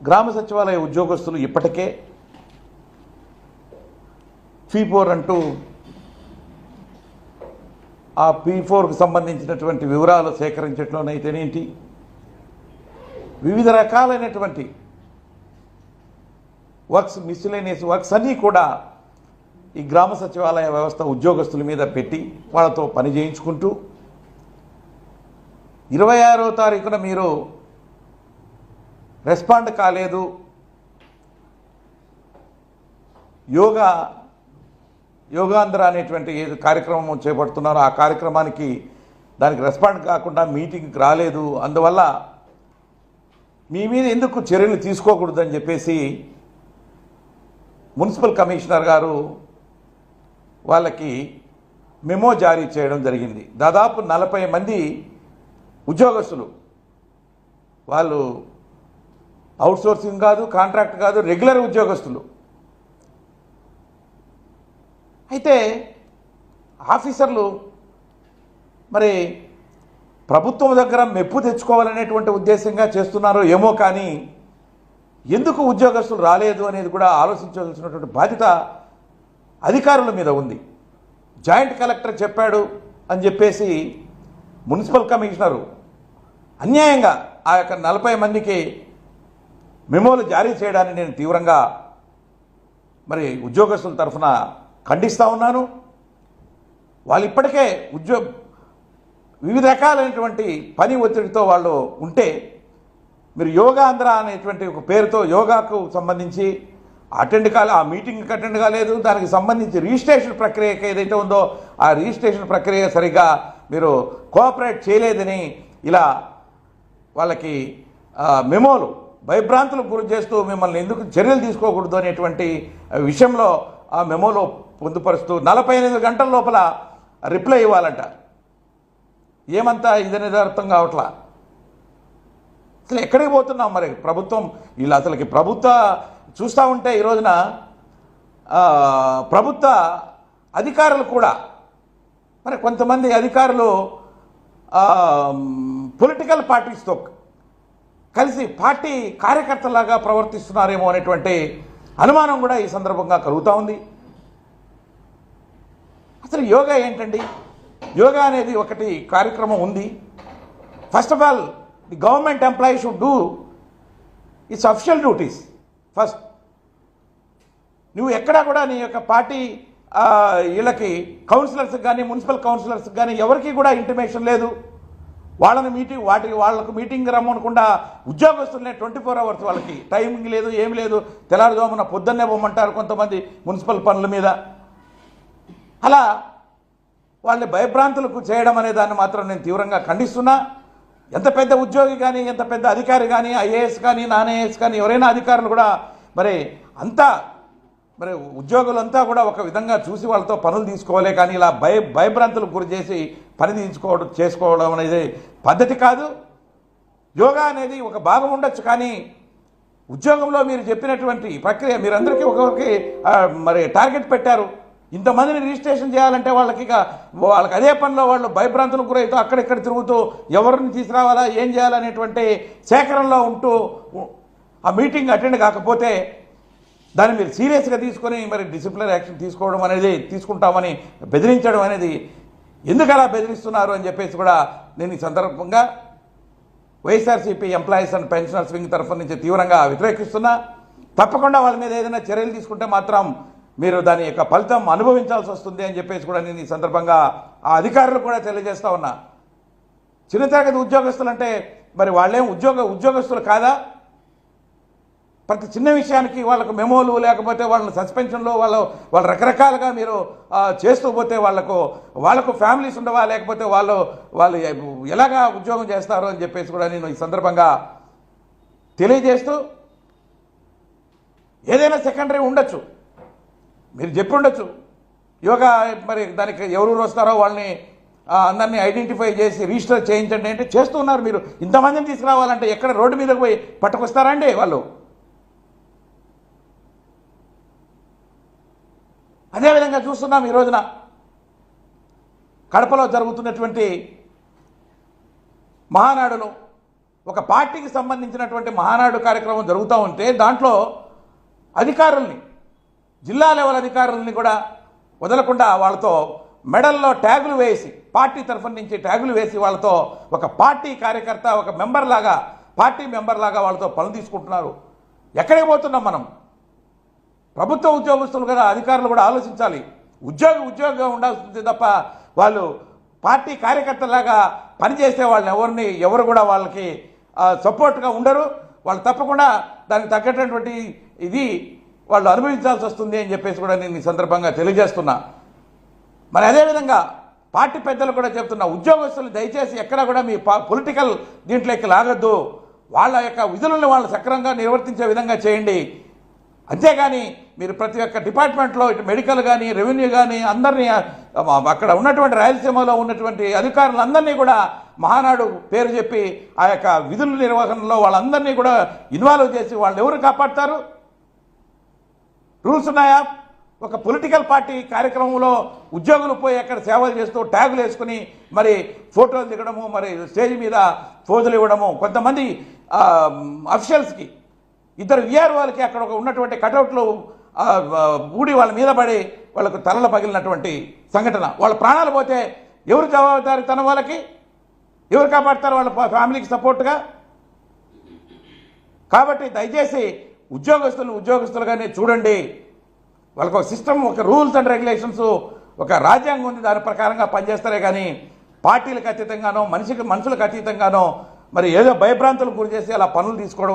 గ్రామ సచివాలయ ఉద్యోగస్తులు ఇప్పటికే పీ ఫోర్ అంటూ ఆ పీ ఫోర్కు సంబంధించినటువంటి వివరాలు సేకరించడంలోనైతేనేంటి వివిధ రకాలైనటువంటి వర్క్స్ మిస్లేనియస్ వర్క్స్ అన్నీ కూడా ఈ గ్రామ సచివాలయ వ్యవస్థ ఉద్యోగస్తుల మీద పెట్టి వాళ్ళతో పని చేయించుకుంటూ ఇరవై ఆరో తారీఖున మీరు రెస్పాండ్ కాలేదు. యోగా యోగాంధ్ర అనేటువంటి ఏది కార్యక్రమం చేపడుతున్నారో. ఆ కార్యక్రమానికి దానికి రెస్పాండ్ కాకుండా మీటింగ్కి రాలేదు. అందువల్ల మీ మీద ఎందుకు చర్యలు తీసుకోకూడదని చెప్పేసి మున్సిపల్ కమిషనర్ గారు వాళ్ళకి మెమో జారీ చేయడం జరిగింది. దాదాపు నలభై మంది ఉద్యోగస్తులు. వాళ్ళు అవుట్సోర్సింగ్ కాదు కాంట్రాక్ట్ కాదు రెగ్యులర్ ఉద్యోగస్తులు. అయితే ఆఫీసర్లు మరి ప్రభుత్వం దగ్గర మెప్పు తెచ్చుకోవాలనేటువంటి ఉద్దేశంగా చేస్తున్నారో ఏమో కానీ ఎందుకు ఉద్యోగస్తులు రాలేదు అనేది కూడా ఆలోచించవలసినటువంటి బాధ్యత అధికారుల మీద ఉంది. జాయింట్ కలెక్టర్ చెప్పాడు అని చెప్పేసి మున్సిపల్ కమిషనరు అన్యాయంగా ఆ యొక్క నలభై మందికి మెమోలు జారీ చేయడాన్ని నేను తీవ్రంగా మరి ఉద్యోగస్తుల తరఫున ఖండిస్తూ ఉన్నాను. వాళ్ళు ఇప్పటికే ఉద్యోగ వివిధ రకాలైనటువంటి పని ఒత్తిడితో వాళ్ళు ఉంటే మీరు యోగా అనేటువంటి ఒక పేరుతో యోగాకు సంబంధించి అటెండ్ కాలే ఆ మీటింగ్కి అటెండ్ కాలేదు. దానికి సంబంధించి రిజిస్ట్రేషన్ ప్రక్రియ ఏదైతే ఉందో ఆ రిజిస్ట్రేషన్ ప్రక్రియ సరిగ్గా మీరు కోఆపరేట్ చేయలేదని ఇలా వాళ్ళకి మెమోలు భయభ్రాంతులకు గురి చేస్తూ మిమ్మల్ని ఎందుకు చర్యలు తీసుకోకూడదు అనేటువంటి విషయంలో ఆ మెమోలో పొందుపరుస్తూ నలభై ఎనిమిది గంటల లోపల రిప్లై ఇవ్వాలంట. ఏమంతా ఇదనేది అర్థం కావట్లా? అసలు ఎక్కడికి పోతున్నాం మరి? ప్రభుత్వం వీళ్ళు అసలుకి ప్రభుత్వ చూస్తూ ఉంటే ఈ రోజున ప్రభుత్వ అధికారులు కూడా మరి కొంతమంది అధికారులు పొలిటికల్ పార్టీస్తో కలిసి పార్టీ కార్యకర్తలాగా ప్రవర్తిస్తున్నారేమో అనేటువంటి అనుమానం కూడా ఈ సందర్భంగా కలుగుతూ ఉంది. అసలు యోగా ఏంటండి? యోగా అనేది ఒకటి కార్యక్రమం ఉంది. First of all the government employee should do its official duties first. నువ్వు ఎక్కడా కూడా నీ యొక్క పార్టీ వీళ్ళకి కౌన్సిలర్స్కి కానీ మున్సిపల్ కౌన్సిలర్స్కి కానీ ఎవరికి కూడా ఇంటిమేషన్ లేదు. వాళ్ళని మీటింగ్ వాటి వాళ్ళకు మీటింగ్ రమ్మనకుండా ఉద్యోగస్తులనే ట్వంటీ ఫోర్ అవర్స్ వాళ్ళకి టైమింగ్ లేదు ఏమి లేదు. తెల్లారుజామున పొద్దున్నే పోమంటారు కొంతమంది మున్సిపల్ పనుల మీద. అలా వాళ్ళని భయభ్రాంతులకు చేయడం అనే దాన్ని మాత్రం నేను తీవ్రంగా ఖండిస్తున్నా. ఎంత పెద్ద ఉద్యోగి కానీ ఎంత పెద్ద అధికారి కానీ ఐఏఎస్ కానీ నాన్ ఐఏఎస్ కానీ ఎవరైనా అధికారులు కూడా మరి అంతా మరి ఉద్యోగులంతా కూడా ఒక విధంగా చూసి వాళ్ళతో పనులు తీసుకోవాలి కానీ ఇలా భయ భయభ్రాంతులకు గురి చేసి పని తీసుకోవడం చేసుకోవడం అనేది పద్ధతి కాదు. యోగా అనేది ఒక భాగం ఉండొచ్చు కానీ ఉద్యోగంలో మీరు చెప్పినటువంటి ప్రక్రియ మీరందరికీ ఒకరికి మరి టార్గెట్ పెట్టారు. ఇంతమందిని రిజిస్ట్రేషన్ చేయాలంటే వాళ్ళకి ఇక వాళ్ళకి అదే పనిలో వాళ్ళు భయభ్రాంతులకు గురైతూ అక్కడిక్కడ తిరుగుతూ ఎవరిని తీసుకురావాలా ఏం చేయాలనేటువంటి సేకరణలో ఉంటూ ఆ మీటింగ్ అటెండ్ కాకపోతే దాన్ని మీరు సీరియస్గా తీసుకొని మరి డిసిప్లినరీ యాక్షన్ తీసుకోవడం అనేది తీసుకుంటామని బెదిరించడం అనేది ఎందుకు అలా బెదిరిస్తున్నారు అని చెప్పేసి కూడా నేను ఈ సందర్భంగా YSRCP employees and pensioners wing తరఫు నుంచి తీవ్రంగా వ్యతిరేకిస్తున్నా. తప్పకుండా వాళ్ళ మీద ఏదైనా చర్యలు తీసుకుంటే మాత్రం మీరు దాని యొక్క ఫలితం అనుభవించాల్సి వస్తుంది అని చెప్పేసి కూడా నేను ఈ సందర్భంగా ఆ అధికారులు కూడా తెలియజేస్తా ఉన్నా. చిన్న తరగతి ఉద్యోగస్తులు అంటే మరి వాళ్ళేం ఉద్యోగ ఉద్యోగస్తులు కాదా? ప్రతి చిన్న విషయానికి వాళ్ళకు మెమోలు లేకపోతే వాళ్ళని సస్పెన్షన్లో వాళ్ళు వాళ్ళు రకరకాలుగా మీరు చేస్తూ పోతే వాళ్ళకు వాళ్ళకు ఫ్యామిలీస్ ఉండవా? లేకపోతే వాళ్ళు వాళ్ళు ఎలాగా ఉద్యోగం చేస్తారు అని చెప్పేసి కూడా నేను ఈ సందర్భంగా తెలియజేస్తూ ఏదైనా సెకండరీ ఉండొచ్చు. మీరు చెప్పి ఉండొచ్చు యోగా మరి దానికి ఎవరు వస్తారో వాళ్ళని అందరినీ ఐడెంటిఫై చేసి రిజిస్టర్ చేయించండి అంటే చేస్తున్నారు మీరు. ఇంతమందిని తీసుకురావాలంటే ఎక్కడ రోడ్డు మీదకి పోయి పట్టుకొస్తారండి వాళ్ళు? అదేవిధంగా చూస్తున్నాం ఈ రోజున కడపలో జరుగుతున్నటువంటి మహానాడులో ఒక పార్టీకి సంబంధించినటువంటి మహానాడు కార్యక్రమం జరుగుతూ ఉంటే దాంట్లో అధికారుల్ని జిల్లా లెవెల్ అధికారులని కూడా వదలకుండా వాళ్ళతో మెడల్లో ట్యాగులు వేసి పార్టీ తరఫున నుంచి ట్యాగులు వేసి వాళ్ళతో ఒక పార్టీ కార్యకర్త ఒక మెంబర్ లాగా పార్టీ మెంబర్ లాగా వాళ్ళతో పనులు తీసుకుంటున్నారు. ఎక్కడికి పోతున్నాం మనం? ప్రభుత్వ ఉద్యోగస్తులు కదా అధికారులు కూడా ఆలోచించాలి. ఉద్యోగి ఉద్యోగంగా ఉండాల్సింది తప్ప వాళ్ళు పార్టీ కార్యకర్తలాగా పనిచేసే వాళ్ళని ఎవరిని ఎవరు కూడా వాళ్ళకి సపోర్ట్గా ఉండరు. వాళ్ళు తప్పకుండా దానికి తగ్గటువంటి ఇది వాళ్ళు అనుభవించాల్సి వస్తుంది అని చెప్పేసి కూడా నేను ఈ సందర్భంగా తెలియజేస్తున్నా. మరి అదేవిధంగా పార్టీ పెద్దలు కూడా చెప్తున్నా ఉద్యోగస్తులు దయచేసి ఎక్కడ కూడా మీ పొలిటికల్ దీంట్లోకి లాగద్దు. వాళ్ళ యొక్క విధులను వాళ్ళు సక్రమంగా నిర్వర్తించే విధంగా చేయండి. అంతేగాని మీరు ప్రతి ఒక్క డిపార్ట్మెంట్లో ఇటు మెడికల్ కానీ రెవెన్యూ కానీ అందరినీ అక్కడ ఉన్నటువంటి రాయలసీమలో ఉన్నటువంటి అధికారులందరినీ కూడా మహానాడు పేరు చెప్పి ఆ యొక్క విధుల నిర్వహణలో వాళ్ళందరినీ కూడా ఇన్వాల్వ్ చేసి వాళ్ళు ఎవరు కాపాడతారు? రూల్స్ ఉన్నాయా? ఒక పొలిటికల్ పార్టీ కార్యక్రమంలో ఉద్యోగులు పోయి అక్కడ సేవలు చేస్తూ ట్యాగులు వేసుకుని మరి ఫోటోలు దిగడము మరి స్టేజ్ మీద ఫోజులు ఇవ్వడము. కొంతమంది అఫిషియల్స్కి ఇద్దరు విఆర్ వాళ్ళకి అక్కడ ఒక ఉన్నటువంటి కటౌట్లు ఊడి వాళ్ళ మీద పడి వాళ్ళకు తలలు పగిలినటువంటి సంఘటన. వాళ్ళ ప్రాణాలు పోతే ఎవరు జవాబుదారి తన వాళ్ళకి? ఎవరు కాపాడతారు వాళ్ళ ఫ్యామిలీకి సపోర్ట్గా? కాబట్టి దయచేసి ఉద్యోగస్తులు ఉద్యోగస్తులుగానే చూడండి. వాళ్ళకు ఒక సిస్టమ్ ఒక రూల్స్ అండ్ రెగ్యులేషన్స్ ఒక రాజ్యాంగం ఉంది. దాని ప్రకారంగా పనిచేస్తారే కానీ పార్టీలకు అతీతంగానో మనిషికి మనుషులకు అతీతంగానో మరి ఏదో భయభ్రాంతులకు గురి చేసి అలా పనులు తీసుకోవడం